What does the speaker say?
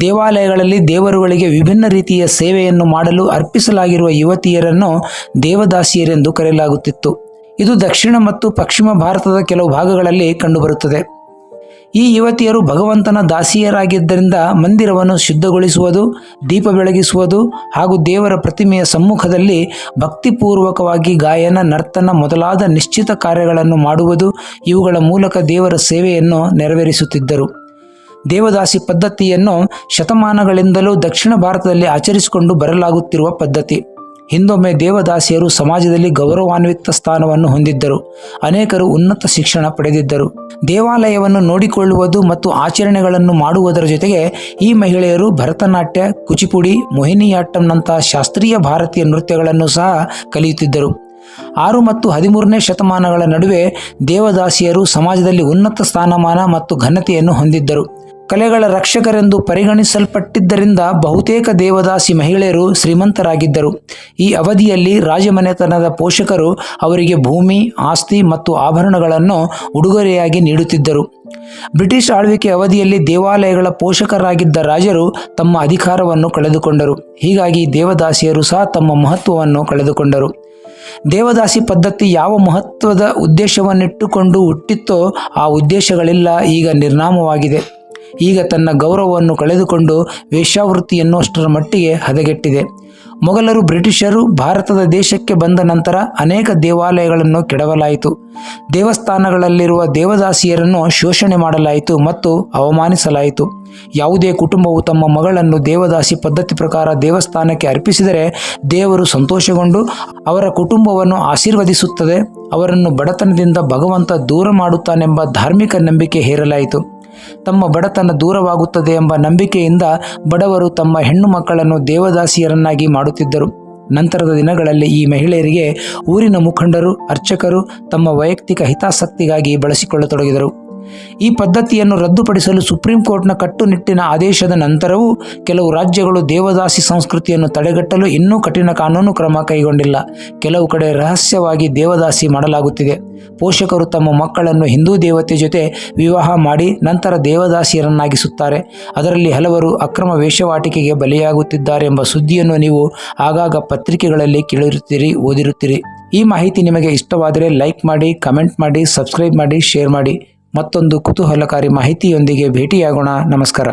ದೇವಾಲಯಗಳಲ್ಲಿ ದೇವರುಗಳಿಗೆ ವಿಭಿನ್ನ ರೀತಿಯ ಸೇವೆಯನ್ನು ಮಾಡಲು ಅರ್ಪಿಸಲಾಗಿರುವ ಯುವತಿಯರನ್ನು ದೇವದಾಸಿಯರೆಂದು ಕರೆಯಲಾಗುತ್ತಿತ್ತು. ಇದು ದಕ್ಷಿಣ ಮತ್ತು ಪಶ್ಚಿಮ ಭಾರತದ ಕೆಲವು ಭಾಗಗಳಲ್ಲಿ ಕಂಡುಬರುತ್ತದೆ. ಈ ಯುವತಿಯರು ಭಗವಂತನ ದಾಸಿಯರಾಗಿದ್ದರಿಂದ ಮಂದಿರವನ್ನು ಶುದ್ಧಗೊಳಿಸುವುದು, ದೀಪ ಬೆಳಗಿಸುವುದು ಹಾಗೂ ದೇವರ ಪ್ರತಿಮೆಯ ಸಮ್ಮುಖದಲ್ಲಿ ಭಕ್ತಿಪೂರ್ವಕವಾಗಿ ಗಾಯನ, ನರ್ತನ ಮೊದಲಾದ ನಿಶ್ಚಿತ ಕಾರ್ಯಗಳನ್ನು ಮಾಡುವುದು ಇವುಗಳ ಮೂಲಕ ದೇವರ ಸೇವೆಯನ್ನು ನೆರವೇರಿಸುತ್ತಿದ್ದರು. ದೇವದಾಸಿ ಪದ್ಧತಿಯನ್ನು ಶತಮಾನಗಳಿಂದಲೂ ದಕ್ಷಿಣ ಭಾರತದಲ್ಲಿ ಆಚರಿಸಿಕೊಂಡು ಬರಲಾಗುತ್ತಿರುವ ಪದ್ಧತಿ. ಹಿಂದೊಮ್ಮೆ ದೇವದಾಸಿಯರು ಸಮಾಜದಲ್ಲಿ ಗೌರವಾನ್ವಿತ ಸ್ಥಾನವನ್ನು ಹೊಂದಿದ್ದರು. ಅನೇಕರು ಉನ್ನತ ಶಿಕ್ಷಣ ಪಡೆದಿದ್ದರು. ದೇವಾಲಯವನ್ನು ನೋಡಿಕೊಳ್ಳುವುದು ಮತ್ತು ಆಚರಣೆಗಳನ್ನು ಮಾಡುವುದರ ಜೊತೆಗೆ ಈ ಮಹಿಳೆಯರು ಭರತನಾಟ್ಯ, ಕುಚಿಪುಡಿ, ಮೋಹಿನಿಯಾಟ್ಟಂನಂತಹ ಶಾಸ್ತ್ರೀಯ ಭಾರತೀಯ ನೃತ್ಯಗಳನ್ನು ಸಹ ಕಲಿಯುತ್ತಿದ್ದರು. ಆರು ಮತ್ತು ಹದಿಮೂರನೇ ಶತಮಾನಗಳ ನಡುವೆ ದೇವದಾಸಿಯರು ಸಮಾಜದಲ್ಲಿ ಉನ್ನತ ಸ್ಥಾನಮಾನ ಮತ್ತು ಘನತೆಯನ್ನು ಹೊಂದಿದ್ದರು. ಕಲೆಗಳ ರಕ್ಷಕರೆಂದು ಪರಿಗಣಿಸಲ್ಪಟ್ಟಿದ್ದರಿಂದ ಬಹುತೇಕ ದೇವದಾಸಿ ಮಹಿಳೆಯರು ಶ್ರೀಮಂತರಾಗಿದ್ದರು. ಈ ಅವಧಿಯಲ್ಲಿ ರಾಜಮನೆತನದ ಪೋಷಕರು ಅವರಿಗೆ ಭೂಮಿ, ಆಸ್ತಿ ಮತ್ತು ಆಭರಣಗಳನ್ನು ಉಡುಗೊರೆಯಾಗಿ ನೀಡುತ್ತಿದ್ದರು. ಬ್ರಿಟಿಷ್ ಆಳ್ವಿಕೆ ಅವಧಿಯಲ್ಲಿ ದೇವಾಲಯಗಳ ಪೋಷಕರಾಗಿದ್ದ ರಾಜರು ತಮ್ಮ ಅಧಿಕಾರವನ್ನು ಕಳೆದುಕೊಂಡರು. ಹೀಗಾಗಿ ದೇವದಾಸಿಯರು ಸಹ ತಮ್ಮ ಮಹತ್ವವನ್ನು ಕಳೆದುಕೊಂಡರು. ದೇವದಾಸಿ ಪದ್ಧತಿ ಯಾವ ಮಹತ್ವದ ಉದ್ದೇಶವನ್ನಿಟ್ಟುಕೊಂಡು ಹುಟ್ಟಿತ್ತೋ ಆ ಉದ್ದೇಶಗಳೆಲ್ಲ, ಈಗ ನಿರ್ನಾಮವಾಗಿದೆ. ಈಗ ತನ್ನ ಗೌರವವನ್ನು ಕಳೆದುಕೊಂಡು ವೇಶ್ಯಾವೃತ್ತಿಯನ್ನು ಅಷ್ಟರ ಮಟ್ಟಿಗೆ ಹದಗೆಟ್ಟಿದೆ. ಮೊಘಲರು, ಬ್ರಿಟಿಷರು ಭಾರತದ ದೇಶಕ್ಕೆ ಬಂದ ನಂತರ ಅನೇಕ ದೇವಾಲಯಗಳನ್ನು ಕೆಡವಲಾಯಿತು. ದೇವಸ್ಥಾನಗಳಲ್ಲಿರುವ ದೇವದಾಸಿಯರನ್ನು ಶೋಷಣೆ ಮಾಡಲಾಯಿತು ಮತ್ತು ಅವಮಾನಿಸಲಾಯಿತು. ಯಾವುದೇ ಕುಟುಂಬವು ತಮ್ಮ ಮಗಳನ್ನು ದೇವದಾಸಿ ಪದ್ಧತಿ ಪ್ರಕಾರ ದೇವಸ್ಥಾನಕ್ಕೆ ಅರ್ಪಿಸಿದರೆ ದೇವರು ಸಂತೋಷಗೊಂಡು ಅವರ ಕುಟುಂಬವನ್ನು ಆಶೀರ್ವದಿಸುತ್ತದೆ, ಅವರನ್ನು ಬಡತನದಿಂದ ಭಗವಂತ ದೂರ ಮಾಡುತ್ತಾನೆಂಬ ಧಾರ್ಮಿಕ ನಂಬಿಕೆ ಹೇರಲಾಯಿತು. ತಮ್ಮ ಬಡತನ ದೂರವಾಗುತ್ತದೆ ಎಂಬ ನಂಬಿಕೆಯಿಂದ ಬಡವರು ತಮ್ಮ ಹೆಣ್ಣು ಮಕ್ಕಳನ್ನು ದೇವದಾಸಿಯರನ್ನಾಗಿ ಮಾಡುತ್ತಿದ್ದರು. ನಂತರದ ದಿನಗಳಲ್ಲಿ ಈ ಮಹಿಳೆಯರಿಗೆ ಊರಿನ ಮುಖಂಡರು, ಅರ್ಚಕರು ತಮ್ಮ ವೈಯಕ್ತಿಕ ಹಿತಾಸಕ್ತಿಗಾಗಿ ಬಳಸಿಕೊಳ್ಳತೊಡಗಿದರು. ಈ ಪದ್ಧತಿಯನ್ನು ರದ್ದುಪಡಿಸಲು ಸುಪ್ರೀಂ ಕೋರ್ಟ್ನ ಕಟ್ಟುನಿಟ್ಟಿನ ಆದೇಶದ ನಂತರವೂ ಕೆಲವು ರಾಜ್ಯಗಳು ದೇವದಾಸಿ ಸಂಸ್ಕೃತಿಯನ್ನು ತಡೆಗಟ್ಟಲು ಇನ್ನೂ ಕಠಿಣ ಕಾನೂನು ಕ್ರಮ ಕೈಗೊಂಡಿಲ್ಲ. ಕೆಲವು ಕಡೆ ರಹಸ್ಯವಾಗಿ ದೇವದಾಸಿ ಮಾಡಲಾಗುತ್ತಿದೆ. ಪೋಷಕರು ತಮ್ಮ ಮಕ್ಕಳನ್ನು ಹಿಂದೂ ದೇವತೆ ಜೊತೆ ವಿವಾಹ ಮಾಡಿ ನಂತರ ದೇವದಾಸಿಯರನ್ನಾಗಿಸುತ್ತಾರೆ. ಅದರಲ್ಲಿ ಹಲವರು ಅಕ್ರಮ ವೇಷವಾಟಿಕೆಗೆ ಬಲಿಯಾಗುತ್ತಿದ್ದಾರೆ ಎಂಬ ಸುದ್ದಿಯನ್ನು ನೀವು ಆಗಾಗ ಪತ್ರಿಕೆಗಳಲ್ಲಿ ಕೇಳಿರುತ್ತೀರಿ, ಓದಿರುತ್ತೀರಿ. ಈ ಮಾಹಿತಿ ನಿಮಗೆ ಇಷ್ಟವಾದರೆ ಲೈಕ್ ಮಾಡಿ, ಕಮೆಂಟ್ ಮಾಡಿ, ಸಬ್ಸ್ಕ್ರೈಬ್ ಮಾಡಿ, ಶೇರ್ ಮಾಡಿ. ಮತ್ತೊಂದು ಕುತೂಹಲಕಾರಿ ಮಾಹಿತಿಯೊಂದಿಗೆ ಭೇಟಿಯಾಗೋಣ. ನಮಸ್ಕಾರ.